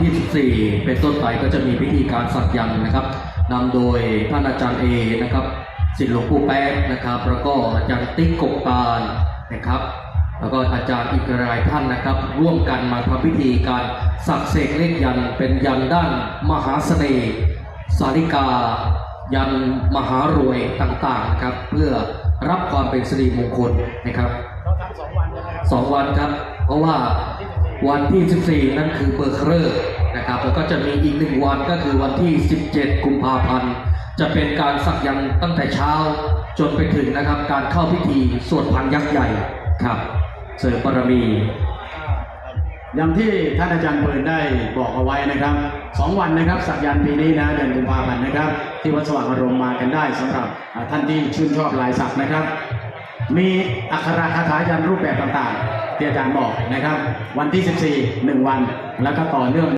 ที่ 14 เป็นต้นไปก็จะมีพิธีการสักยันต์นะครับนำโดยท่านอาจารย์เอนะครับศิษย์หลวงปู่แป๊ะนะครับ แล้วก็อาจารย์ติ๊กกบตาลนะครับ แล้วก็อาจารย์อีกหลายท่านนะครับ ร่วมกันมาทำพิธีการสักเสกเลขยันต์เป็นยันต์ด้านมหาเสน่ห์สาริกา ยันต์มหารวยต่างๆนะครับ เพื่อรับความเป็นสิริมงคลนะครับเราทำสองวันใช่ไหมครับสองวันครับ เพราะว่า วันที่ 14 นั่นคือเบิกเลิกษ์นะครับแล้วก็จะมีอีกหนึ่งวันก็คือวันที่ 17 กุมภาพันธ์ จะเป็นการสักยันต์ตั้งแต่เช้าจนไปถึงนะครับการเข้าพิธีสวดพันยักษ์ใหญ่ครับ เสริมบารมีอย่างที่ท่านอาจารย์เปิดได้บอกเอาไว้นะครับสองวันนะครับสักยันต์ปีนี้นะเดือนกุมภาพันธ์นะครับ ที่วัดสว่างอารมณ์มากันได้สำหรับท่านที่ชื่นชอบลายสักนะครับ มีอักขระคาถายันต์รูปแบบต่างๆ ที่อาจารย์บอกนะครับ วันที่ 14 1 วัน แล้วก็ต่อเนื่อง